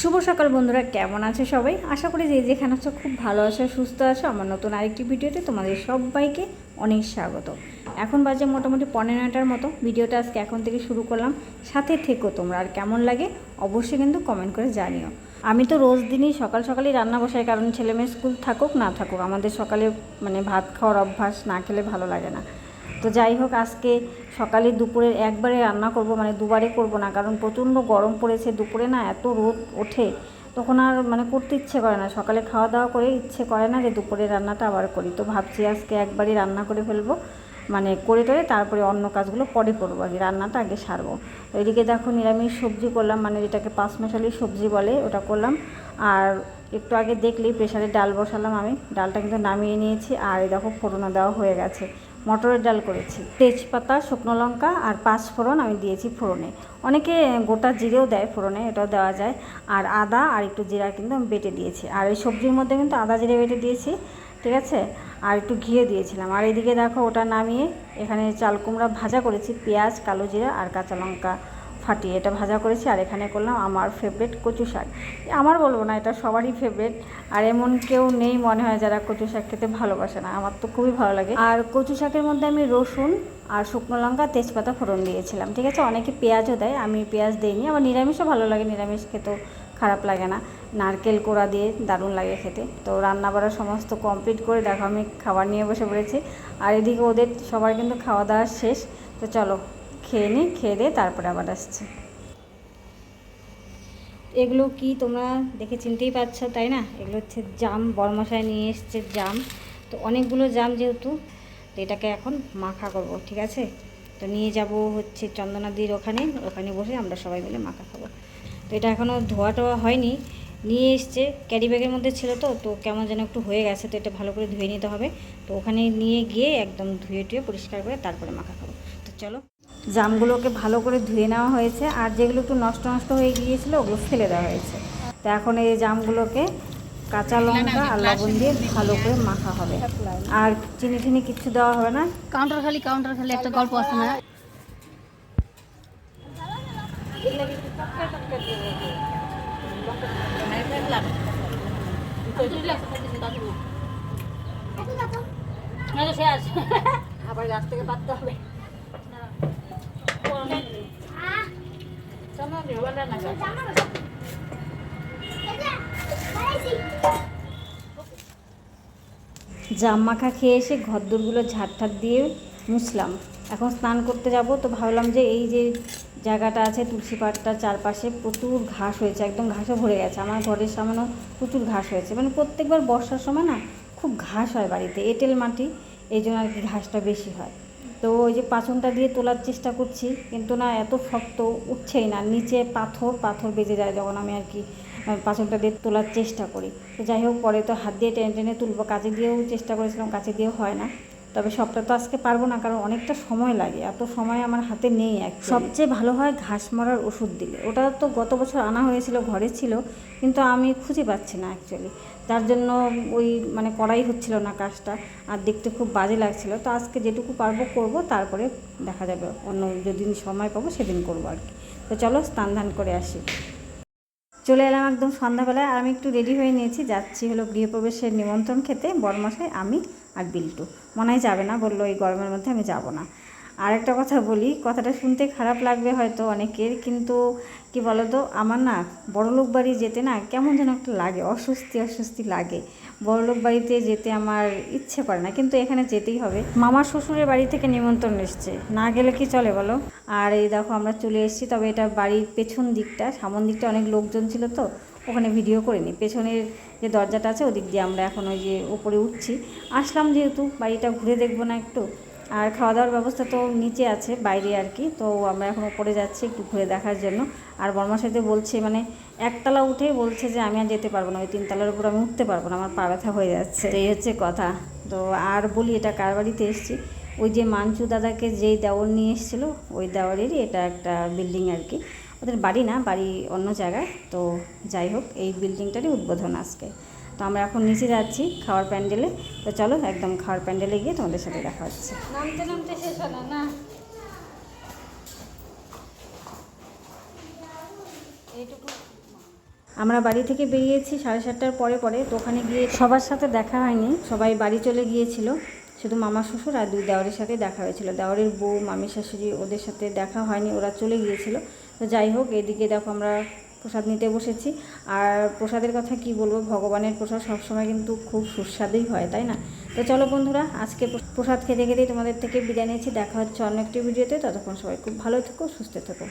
শুভ সকাল বন্ধুরা, কেমন আছে সবাই? আশা করি যে যেখানে আছো খুব ভালো আছো, সুস্থ আছো। আমার নতুন আরেকটি ভিডিওতে তোমাদের সবাইকে অনেক স্বাগত। এখন বাজে মোটামুটি পনেরো নয়টার মতো। ভিডিওটা আজকে এখন থেকে শুরু করলাম। সাথে থেকো তোমরা, আর কেমন লাগে অবশ্যই কিন্তু কমেন্ট করে জানিও। আমি তো রোজ দিনই সকাল সকালই রান্না বসাই, কারণ ছেলে মেয়ে স্কুল থাকুক, না থাকুক, আমাদের সকালে মানে ভাত খাওয়ার অভ্যাস না খেলে ভালো লাগে না। তো যাই হোক, আজকে সকালে দুপুরে একবারে রান্না করব মানে দুবারে করব না, কারণ প্রচণ্ড গরম পড়েছে দুপুরে না, এত রোদ ওঠে, তখন আর মানে করতে ইচ্ছে করে না। সকালে খাওয়া দাওয়া করে ইচ্ছে করে না যে দুপুরে রান্নাটা আবার করি। তো ভাবছি আজকে একবারই রান্না করে ফেলব মানে করে টরে তারপরে অন্য কাজগুলো পরে করব আর রান্নাটা আগে সারবো। এদিকে দেখো নিরামিষ সবজি করলাম মানে যেটাকে পাঁচ মশালি সবজি বলে ওটা করলাম। আর একটু আগে দেখলেই প্রেশারে ডাল বসালাম আমি, ডালটা কিন্তু নামিয়ে নিয়েছি, আর এই দেখো ফোড়নো দেওয়া হয়ে গেছে। মটরের ডাল করেছি। তেজপাতা, শুকনো লঙ্কা আর পাঁচ ফোড়ন আমি দিয়েছি ফোড়নে। অনেকে গোটা জিরেও দেয় ফোড়নে, এটাও দেওয়া যায়। আর আদা আর একটু জিরা কিন্তু আমি বেটে দিয়েছি। আর এই সবজির মধ্যে কিন্তু আদা, জিরে বেটে দিয়েছি, ঠিক আছে? আর একটু ঘিয়ে দিয়েছিলাম। আর এদিকে দেখো ওটা নামিয়ে এখানে চাল কুমড়া ভাজা করেছি, পেঁয়াজ, কালো জিরা আর কাঁচা লঙ্কা। ফাটিয়ে এটা ভাজা করেছি আর এখানে করলাম আমার ফেভারিট কচু শাক। আমার বলব না, এটা সবারই ফেভারিট আর এমন কেউ নেই মনে হয় যারা কচু শাক খেতে ভালোবাসে না, আমার তো খুবই ভালো লাগে। আর কচু শাকের মধ্যে আমি রসুন আর শুকনো লঙ্কা, তেজপাতা, ফোড়ন দিয়েছিলাম, ঠিক আছে? অনেকে পেঁয়াজও দেয়, আমি পেঁয়াজ দিইনি। আমার নিরামিষও ভালো লাগে, নিরামিষ খেতেও খারাপ লাগে না। নারকেল কোড়া দিয়ে দারুণ লাগে খেতে। তো রান্না বাড়া সমস্ত কমপ্লিট করে দেখো, আমি খাবার নিয়ে বসে পড়েছি। আর এদিকে ওদের সবার কিন্তু খাওয়া দাওয়া শেষ। তো চলো খেয়ে নিই খেয়ে দিয়ে তারপরে আবার আসছি। এগুলো কি তোমরা দেখে চিনতেই পারছ, তাই না? এগুলো হচ্ছে জাম, বরমশায় নিয়ে এসছে জাম। তো অনেকগুলো জাম যেহেতু, তো এটাকে এখন মাখা করব, ঠিক আছে? তো নিয়ে যাব হচ্ছে চন্দনাদির ওখানে ওখানে বসে আমরা সবাই মিলে মাখা খাব। তো এটা এখনও ধোয়া টোয়া হয়নি, নিয়ে এসছে, ক্যারি ব্যাগের মধ্যে ছিল তো তো কেমন যেন একটু হয়ে গেছে, তো এটা ভালো করে ধুয়ে নিতে হবে। তো ওখানে নিয়ে গিয়ে একদম ধুয়ে টুয়ে পরিষ্কার করে তারপরে মাখা খাব। চলো। জামগুলোকে ভালো করে ধুয়ে নেওয়া হয়েছে আর যেগুলো একটু নষ্ট নষ্ট হয়ে গিয়েছিল ওগুলো ফেলে দেওয়া হয়েছে। তো এখন এই জামগুলোকে কাঁচা লঙ্কা আর লবণ দিয়ে ভালো করে মাখা হবে। আর চিনি টিনি কিচ্ছু দেওয়া হবে না। কাউন্টার খালি কাউন্টার খালি একটা গল্প আছে না? আবার গাছ থেকে পাততে হবে। জাম মাখা খেয়ে এসে ঘরদোরগুলো ঝাড় দিয়ে মুছলাম। এখন স্নান করতে যাব, তো ভাবলাম যে এই যে জায়গাটা আছে, তুলসী পাড়টার চারপাশে প্রচুর ঘাস হয়েছে, একদম ঘাসে ভরে গেছে। আমার ঘরের সামনেও প্রচুর ঘাস হয়েছে। মানে প্রত্যেকবার বর্ষার সময় না, খুব ঘাস হয় বাড়িতে, এঁটেল মাটি, এই জন্য আর কি ঘাসটা বেশি হয়। তো ওই যে পাচনটা দিয়ে তোলার চেষ্টা করছি, কিন্তু না এত শক্ত উঠছেই না। নিচে পাথর পাথর বেজে যায় যখন আমি আর কি পাচনটা দিয়ে তোলার চেষ্টা করি। তো যাই হোক, পরে তো হাত দিয়ে টেনে টেনে তুলবো। কাছে দিয়েও চেষ্টা করেছিলাম কাছে দিয়েও হয় না। তবে সবটা তো আজকে পারব না, কারণ অনেকটা সময় লাগে। এত সময় আমার হাতে নেই এক সবচেয়ে ভালো হয় ঘাস মরার ওষুধ দিলে। ওটা তো গত বছর আনা হয়েছিল, ঘরে ছিল, কিন্তু আমি খুঁজে পাচ্ছি না অ্যাকচুয়ালি যার জন্য ওই মানে করাই হচ্ছিল না কাজটা, আর দেখতে খুব বাজে লাগছিল। তো আজকে যেটুকু পারব করব, তারপরে দেখা যাবে। অন্য যেদিন সময় পাবো সেদিন করব আর কি। তো চলো স্নান ধান করে আসি। চলে এলাম একদম সন্ধ্যাবেলায়, আর আমি একটু রেডি হয়ে নিয়েছি। যাচ্ছি হলো গৃহপ্রবেশের নিমন্ত্রণ খেতে। বরমাসায় আমি আর বিল্টু। মনে হয় যাবে না বলল, এই গরমের মধ্যে আমি যাব না। আর একটা কথা বলি, কথাটা শুনতে খারাপ লাগবে হয়তো অনেকের, কিন্তু কি বলো তো আমার না বড়লোক বাড়ি যেতে না কেমন যেন একটা লাগে, অস্বস্তি অস্বস্তি লাগে। বড়লোক বাড়িতে যেতে আমার ইচ্ছে করে না, কিন্তু এখানে যেতেই হবে। মামার শ্বশুরের বাড়ি থেকে নিমন্ত্রণ এসছে, না গেলে কি চলে বলো? আর এই দেখো আমরা চলে এসেছি, তবে এটা বাড়ির পেছন দিকটা, সামন দিকটা অনেক লোকজন ছিল তো, ওখানে ভিডিও করিনি। পেছনের যে দরজাটা আছে, ওদিক দিয়ে আমরা এখন ওই যে ওপরে উঠছি। আসলাম যেহেতু, বাড়িটা ঘুরে দেখব না একটু। আর খাওয়া দাওয়ার ব্যবস্থা তো নিচে আছে বাইরে আর কি। তো আমরা এখন উপরে যাচ্ছি একটু ঘুরে দেখার জন্য। আর বর্মাসাইতে বলছে মানে একতলা উঠে বলছে যে আমি আর যেতে পারব না ওই তিনতলার উপর আমি উঠতে পারব না আমার পা ব্যথা হয়ে যাচ্ছে। এই হচ্ছে কথা। তো আর বলি এটা কার বাড়িতে এসেছি? ওই যে মাঞ্চু দাদাকে যেই দেওয়ার নিয়ে এসেছিল ওই দেওয়ারেরই এটা একটা বিল্ডিং আর কি। ওদের বাড়ি না বাড়ি অন্য জায়গায়। তো যাই হোক এই বিল্ডিংটারই উদ্বোধন আজকে। তো আমরা এখন নিচে যাচ্ছি খাওয়ার প্যান্ডেলে। তো চলো একদম খাওয়ার প্যান্ডেলে গিয়ে তোমাদের সাথে দেখা হচ্ছে। নামতে নামতে শেষ হলো না। এইটুকু। আমরা বাড়ি থেকে বেরিয়েছি সাড়ে সাতটার পরে পরে তো ওখানে গিয়ে সবার সাথে দেখা হয়নি। সবাই বাড়ি চলে গিয়েছিল। শুধু মামা শ্বশুর আর দুই দেওয়ারের সাথে দেখা হয়েছিল। দেওয়ারের বউ মামি শাশুড়ি ওদের সাথে দেখা হয়নি ওরা চলে গিয়েছিল। তো যাই হোক এদিকে দেখো আমরা প্রসাদ নিতে বসেছি। আর প্রসাদের কথা কি বলব, ভগবানের প্রসাদ সবসময় কিন্তু খুব সুস্বাদুই হয়, তাই না? তো চলো বন্ধুরা, আজকে প্রসাদ খেতে খেতেই তোমাদের থেকে বিদায় নিয়েছি। দেখা হচ্ছে অন্য একটি ভিডিওতে। ততক্ষণ সবাই খুব ভালো থেকো, সুস্থ থেকো।